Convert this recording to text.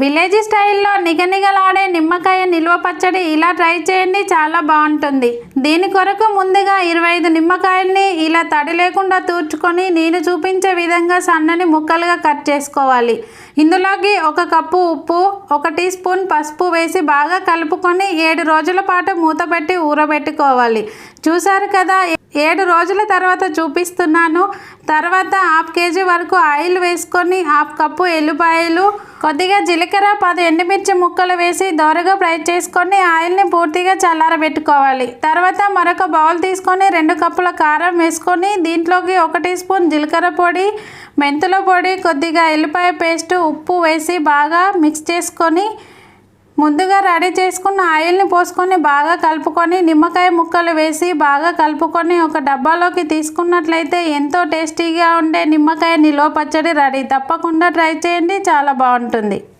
Village స్టైల్లో నిగనిగలాడే నిమ్మకాయ నిల్వ పచ్చడి ఇలా ట్రై చేయండి చాలా బాగుంటుంది. దీని కొరకు ముందుగా ఇరవై ఐదు నిమ్మకాయల్ని ఇలా తడి లేకుండా తూర్చుకొని నేను చూపించే విధంగా సన్నని ముక్కలుగా కట్ చేసుకోవాలి. ఇందులోకి ఒక కప్పు ఉప్పు ఒక టీ స్పూన్ పసుపు వేసి బాగా కలుపుకొని ఏడు రోజుల పాటు మూతపెట్టి ఊరబెట్టుకోవాలి. చూసారు కదా ఏడు రోజుల తర్వాత చూపిస్తున్నాను. తర్వాత హాఫ్ కేజీ వరకు ఆయిల్ వేసుకొని హాఫ్ కప్పు ఎల్లిపాయలు కొద్దిగా జీలకర్ర పది ఎండుమిర్చి ముక్కలు వేసి దోరగా ఫ్రై చేసుకొని ఆయిల్ని పూర్తిగా చల్లారబెట్టుకోవాలి. తర్వాత మరొక బౌల్ తీసుకొని రెండు కప్పుల కారం వేసుకొని దీంట్లోకి ఒక టీ స్పూన్ జీలకర్ర పొడి మెంతుల పొడి కొద్దిగా ఎల్లిపాయ పేస్ట్ ఉప్పు వేసి బాగా మిక్స్ చేసుకొని ముందుగా రెడీ చేసుకున్న ఆయిల్ని పోసుకొని బాగా కలుపుకొని నిమ్మకాయ ముక్కలు వేసి బాగా కలుపుకొని ఒక డబ్బాలోకి తీసుకున్నట్లయితే ఎంతో టేస్టీగా ఉండే నిమ్మకాయ నిలో పచ్చడి రెడీ. తప్పకుండా ట్రై చేయండి. చాలా బాగుంటుంది.